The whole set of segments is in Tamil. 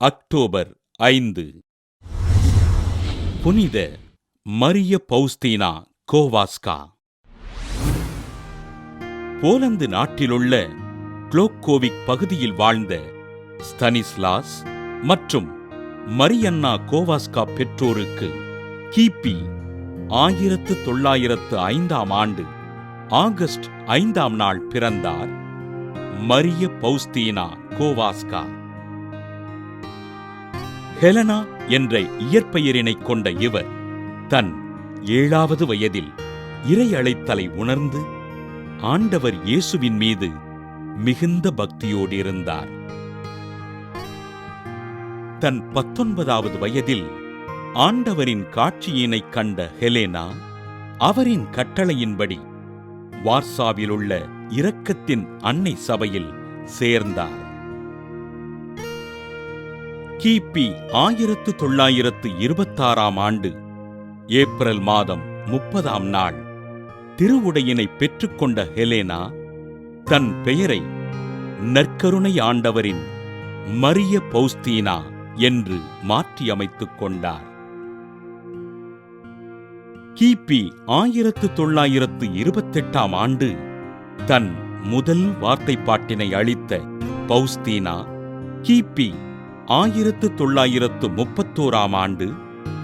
அக்டோபர் ஐந்து. புனித மரிய பௌஸ்தீனா கோவாஸ்கா. போலந்து நாட்டிலுள்ள குளோக்கோவிக் பகுதியில் வாழ்ந்த ஸ்தனிஸ்லாஸ் மற்றும் மரியன்னா கோவாஸ்கா பெற்றோருக்கு கிபி ஆயிரத்து தொள்ளாயிரத்து ஐந்தாம் ஆண்டு ஆகஸ்ட் ஐந்தாம் நாள் பிறந்தார் மரிய பௌஸ்தீனா கோவாஸ்கா. ஹெலனா என்ற இயற்பெயரினைக் கொண்ட இவர் தன் ஏழாவது வயதில் இறை அழைத்தலை உணர்ந்து ஆண்டவர் இயேசுவின் மீது மிகுந்த பக்தியோடு இருந்தார் தன் பத்தொன்பதாவது வயதில் ஆண்டவரின் காட்சியினைக் கண்ட ஹெலேனா அவரின் கட்டளையின்படி வார்சாவிலுள்ள இரக்கத்தின் அன்னை சபையில் சேர்ந்தார். கிபி ஆயிரத்து தொள்ளாயிரத்து இருபத்தாறாம் ஆண்டு ஏப்ரல் மாதம் முப்பதாம் நாள். திருவுடையினை பெற்றுக்கொண்ட ஹெலேனா தன் பெயரை நற்கருணை ஆண்டவரின் மரிய பௌஸ்தீனா என்று மாற்றியமைத்துக் கொண்டார். கிபி ஆயிரத்து தொள்ளாயிரத்து இருபத்தெட்டாம் ஆண்டு தன் முதல் வார்த்தைப்பாட்டினை அளித்த பௌஸ்தீனா கிபி ஆயிரத்து தொள்ளாயிரத்து முப்பத்தோராம் ஆண்டு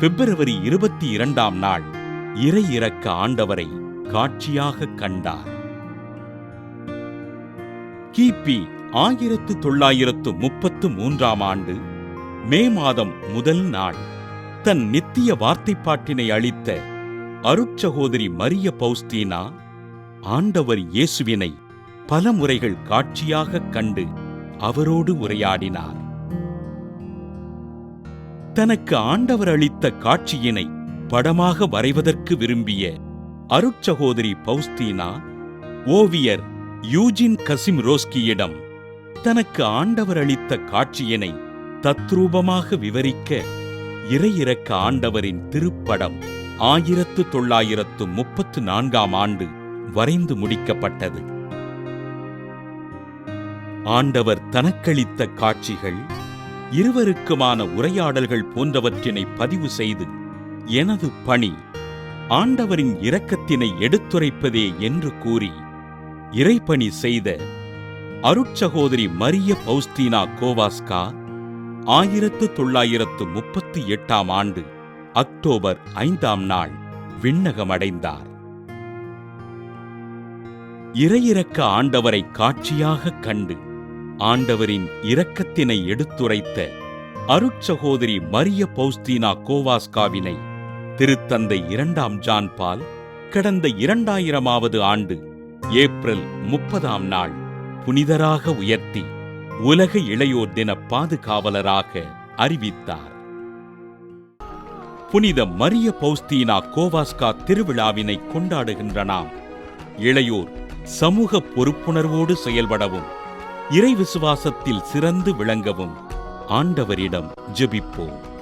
பிப்ரவரி இருபத்தி இரண்டாம் நாள் இறை இறக்க ஆண்டவரை காட்சியாக கண்டார். கிபி ஆயிரத்து தொள்ளாயிரத்து முப்பத்து மூன்றாம் ஆண்டு மே மாதம் முதல் நாள் தன் நித்திய வார்த்தைப்பாட்டினை அளித்த அருட்சகோதரி மரிய பௌஸ்தீனா ஆண்டவர் இயேசுவினை பல முறைகள் காட்சியாகக் கண்டு அவரோடு உரையாடினார். தனக்கு ஆண்டவர் அளித்த காட்சியினை படமாக வரைவதற்கு விரும்பிய அருட்சகோதரி பௌஸ்தீனா ஓவியர் யூஜின் கசிம்ரோஸ்கியிடம் தனக்கு ஆண்டவர் அளித்த காட்சியினை தத்ரூபமாக விவரிக்க இறையிறக்க ஆண்டவரின் திருப்படம் ஆயிரத்து தொள்ளாயிரத்து முப்பத்து நான்காம் ஆண்டு வரைந்து முடிக்கப்பட்டது. ஆண்டவர் தனக்களித்த காட்சிகள் இருவருக்குமான உரையாடல்கள் போன்றவற்றினை பதிவு செய்து எனது பணி ஆண்டவரின் இரக்கத்தினை எடுத்துரைப்பதே என்று கூறி இறைப்பணி செய்த அருட்சகோதரி மரிய பௌஸ்தீனா கோவாஸ்கா ஆயிரத்து தொள்ளாயிரத்து முப்பத்தி எட்டாம் ஆண்டு அக்டோபர் ஐந்தாம் நாள் விண்ணகமடைந்தார். இறையிறக்க ஆண்டவரை காட்சியாகக் கண்டு ஆண்டவரின் இரக்கத்தினை எடுத்துரைத்த அருட்சகோதரி மரிய பௌஸ்தீனா கோவாஸ்காவினை திருத்தந்தை இரண்டாம் ஜான் பால் கடந்த இரண்டாயிரமாவது ஆண்டு ஏப்ரல் முப்பதாம் நாள் புனிதராக உயர்த்தி உலக இளையோர் தின பாதுகாவலராக அறிவித்தார். புனித மரிய பௌஸ்தீனா கோவாஸ்கா திருவிழாவினை கொண்டாடுகின்ற நாம் இளையோர் சமூக பொறுப்புணர்வோடு செயல்படவும் இறை விசுவாசத்தில் சிறந்து விளங்கவும் ஆண்டவரிடம் ஜெபிப்போம்.